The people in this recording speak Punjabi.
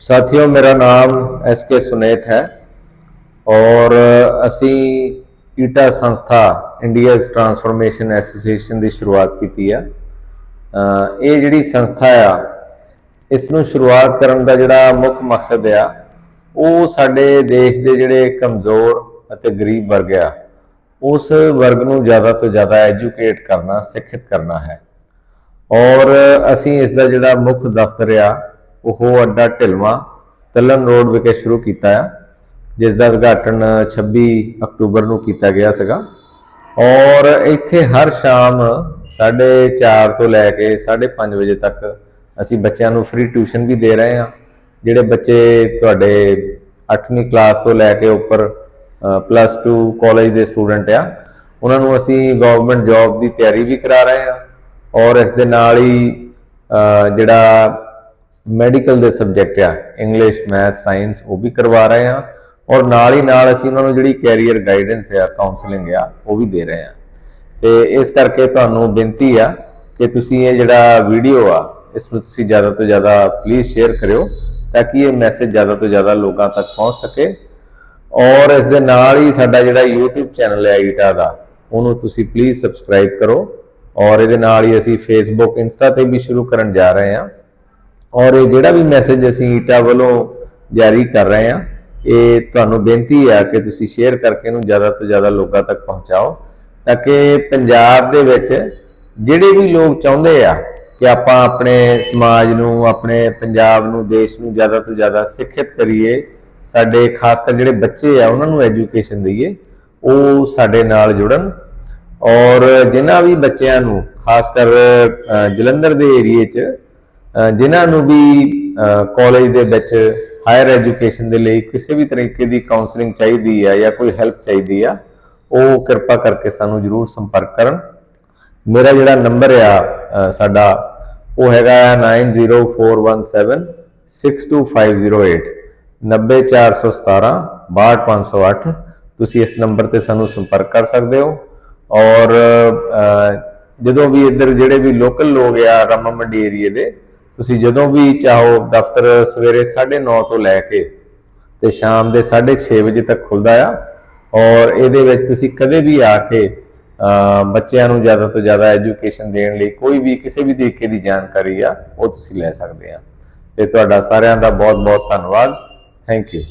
ਸਾਥੀਓ, ਮੇਰਾ ਨਾਮ ਐਸ ਕੇ ਸੁਨੇਤ ਹੈ ਔਰ ਅਸੀਂ ਈਟਾ ਸੰਸਥਾ ਇੰਡੀਆਜ਼ ਟਰਾਂਸਫਰਮੇਸ਼ਨ ਐਸੋਸੀਏਸ਼ਨ ਦੀ ਸ਼ੁਰੂਆਤ ਕੀਤੀ ਆ। ਇਹ ਜਿਹੜੀ ਸੰਸਥਾ ਆ, ਇਸ ਨੂੰ ਸ਼ੁਰੂਆਤ ਕਰਨ ਦਾ ਜਿਹੜਾ ਮੁੱਖ ਮਕਸਦ ਆ, ਉਹ ਸਾਡੇ ਦੇਸ਼ ਦੇ ਜਿਹੜੇ ਕਮਜ਼ੋਰ ਅਤੇ ਗਰੀਬ ਵਰਗ ਆ, ਉਸ ਵਰਗ ਨੂੰ ਜ਼ਿਆਦਾ ਤੋਂ ਜ਼ਿਆਦਾ ਐਜੂਕੇਟ ਕਰਨਾ ਸਿੱਖਿਤ ਕਰਨਾ ਹੈ। ਔਰ ਅਸੀਂ ਇਸ ਦਾ ਜਿਹੜਾ ਮੁੱਖ ਦਫ਼ਤਰ ਆ ਉਹ ਅੱਡਾ ਢਿਲਵਾ ਤਲਨ ਰੋਡ ਵਿਖੇ ਸ਼ੁਰੂ ਕੀਤਾ ਆ, ਜਿਸ ਦਾ ਉਦਘਾਟਨ 26 ਅਕਤੂਬਰ ਨੂੰ ਕੀਤਾ ਗਿਆ ਸੀਗਾ। ਔਰ ਇੱਥੇ ਹਰ ਸ਼ਾਮ 4:30 ਤੋਂ ਲੈ ਕੇ 5:30 ਵਜੇ ਤੱਕ ਅਸੀਂ ਬੱਚਿਆਂ ਨੂੰ ਫ੍ਰੀ ਟਿਊਸ਼ਨ ਵੀ ਦੇ ਰਹੇ ਹਾਂ, ਜਿਹੜੇ ਬੱਚੇ ਤੁਹਾਡੇ 8ਵੀਂ ਕਲਾਸ ਤੋਂ ਲੈ ਕੇ ਉੱਪਰ ਪਲੱਸ 2 ਕਾਲਜ ਦੇ ਸਟੂਡੈਂਟ ਆ, ਉਹਨਾਂ ਨੂੰ ਅਸੀਂ ਗਵਰਨਮੈਂਟ ਜੌਬ ਦੀ ਤਿਆਰੀ ਵੀ ਕਰਾ ਰਹੇ ਹਾਂ। ਔਰ ਇਸ ਦੇ ਨਾਲ ਹੀ ਜਿਹੜਾ ਮੈਡੀਕਲ ਦੇ ਸਬਜੈਕਟ ਆ। ਇੰਗਲਿਸ਼ ਮੈਥ ਸਾਇੰਸ ਉਹ ਵੀ ਕਰਵਾ ਰਹੇ ਹਾਂ ਔਰ ਨਾਲ ਹੀ ਨਾਲ ਅਸੀਂ ਉਹਨਾਂ ਨੂੰ ਜਿਹੜੀ ਕੈਰੀਅਰ ਗਾਈਡੈਂਸ ਆ ਕਾਉਂਸਲਿੰਗ ਆ, ਉਹ ਵੀ ਦੇ ਰਹੇ ਹਾਂ ਤੇ ਇਸ ਕਰਕੇ ਤੁਹਾਨੂੰ ਬੇਨਤੀ ਆ ਕਿ ਤੁਸੀਂ ਇਹ ਜਿਹੜਾ ਵੀਡੀਓ ਆ, ਇਸ ਨੂੰ ਤੁਸੀਂ ਜ਼ਿਆਦਾ ਤੋਂ ਜ਼ਿਆਦਾ ਪਲੀਜ਼ ਸ਼ੇਅਰ ਕਰਿਓ ਤਾਂ ਕਿ ਇਹ ਮੈਸੇਜ ਜ਼ਿਆਦਾ ਤੋਂ ਜ਼ਿਆਦਾ ਲੋਕਾਂ ਤੱਕ ਪਹੁੰਚ ਸਕੇ। ਔਰ ਇਸ ਦੇ ਨਾਲ ਹੀ ਸਾਡਾ ਜਿਹੜਾ YouTube ਚੈਨਲ ਹੈ ਈਟਾ ਦਾ, ਉਹਨੂੰ ਤੁਸੀਂ ਪਲੀਜ਼ ਸਬਸਕ੍ਰਾਈਬ ਕਰੋ। ਔਰ ਇਹਦੇ ਨਾਲ ਹੀ ਅਸੀਂ Facebook, Insta ਤੇ ਵੀ ਸ਼ੁਰੂ ਕਰਨ ਜਾ ਰਹੇ ਹਾਂ ਔਰ ਇਹ ਜਿਹੜਾ ਵੀ ਮੈਸੇਜ ਅਸੀਂ ਈਟਾ ਵੱਲੋਂ ਜਾਰੀ ਕਰ ਰਹੇ ਹਾਂ, ਇਹ ਤੁਹਾਨੂੰ ਬੇਨਤੀ ਆ ਕਿ ਤੁਸੀਂ ਸ਼ੇਅਰ ਕਰਕੇ ਇਹਨੂੰ ਜ਼ਿਆਦਾ ਤੋਂ ਜ਼ਿਆਦਾ ਲੋਕਾਂ ਤੱਕ ਪਹੁੰਚਾਓ, ਤਾਂ ਕਿ ਪੰਜਾਬ ਦੇ ਵਿੱਚ ਜਿਹੜੇ ਵੀ ਲੋਕ ਚਾਹੁੰਦੇ ਆ ਕਿ ਆਪਾਂ ਆਪਣੇ ਸਮਾਜ ਨੂੰ, ਆਪਣੇ ਪੰਜਾਬ ਨੂੰ, ਦੇਸ਼ ਨੂੰ ਜ਼ਿਆਦਾ ਤੋਂ ਜ਼ਿਆਦਾ ਸਿੱਖਿਅਤ ਕਰੀਏ, ਸਾਡੇ ਖਾਸ ਕਰ ਜਿਹੜੇ ਬੱਚੇ ਆ, ਉਹਨਾਂ ਨੂੰ ਐਜੂਕੇਸ਼ਨ ਦਈਏ, ਉਹ ਸਾਡੇ ਨਾਲ ਜੁੜਨ। ਔਰ ਜਿਨ੍ਹਾਂ ਵੀ ਬੱਚਿਆਂ ਨੂੰ, ਖਾਸ ਕਰ ਜਲੰਧਰ ਦੇ ਏਰੀਏ 'ਚ ਜਿਨ੍ਹਾਂ ਨੂੰ ਵੀ ਕਾਲਜ ਦੇ ਵਿੱਚ ਹਾਇਰ ਐਜੂਕੇਸ਼ਨ ਦੇ ਲਈ ਕਿਸੇ ਵੀ ਤਰੀਕੇ ਦੀ ਕਾਉਂਸਲਿੰਗ ਚਾਹੀਦੀ ਆ ਜਾਂ ਕੋਈ ਹੈਲਪ ਚਾਹੀਦੀ ਆ, ਉਹ ਕਿਰਪਾ ਕਰਕੇ ਸਾਨੂੰ ਜਰੂਰ ਸੰਪਰਕ ਕਰਨ। ਮੇਰਾ ਜਿਹੜਾ ਨੰਬਰ ਆ ਸਾਡਾ, ਉਹ ਹੈਗਾ 9041762508 90417 62508 ਤੁਸੀਂ ਇਸ ਨੰਬਰ ਤੇ ਸਾਨੂੰ ਸੰਪਰਕ ਕਰ ਸਕਦੇ ਹੋ। ਔਰ ਜਦੋਂ ਵੀ ਇੱਧਰ ਜਿਹੜੇ ਵੀ ਲੋਕਲ ਲੋਕ ਆ ਰਾਮਾ ਮੰਡੀ ਏਰੀਏ ਦੇ ਤੁਸੀਂ ਜਦੋਂ ਵੀ ਚਾਹੋ ਦਫ਼ਤਰ ਸਵੇਰੇ 9:30 ਤੋਂ ਲੈ ਕੇ ਤੇ ਸ਼ਾਮ ਦੇ 6:30 ਵਜੇ ਤੱਕ ਖੁੱਲਦਾ ਆ। ਔਰ ਇਹਦੇ ਵਿੱਚ ਤੁਸੀਂ ਕਦੇ ਵੀ ਆ ਕੇ ਬੱਚਿਆਂ ਨੂੰ ਜ਼ਿਆਦਾ ਤੋਂ ਜ਼ਿਆਦਾ ਐਜੂਕੇਸ਼ਨ ਦੇਣ ਲਈ ਕੋਈ ਵੀ ਕਿਸੇ ਵੀ ਤਰੀਕੇ ਦੀ ਜਾਣਕਾਰੀ ਆ, ਉਹ ਤੁਸੀਂ ਲੈ ਸਕਦੇ ਆ। ਤੇ ਤੁਹਾਡਾ ਸਾਰਿਆਂ ਦਾ ਬਹੁਤ ਬਹੁਤ ਧੰਨਵਾਦ। Thank you.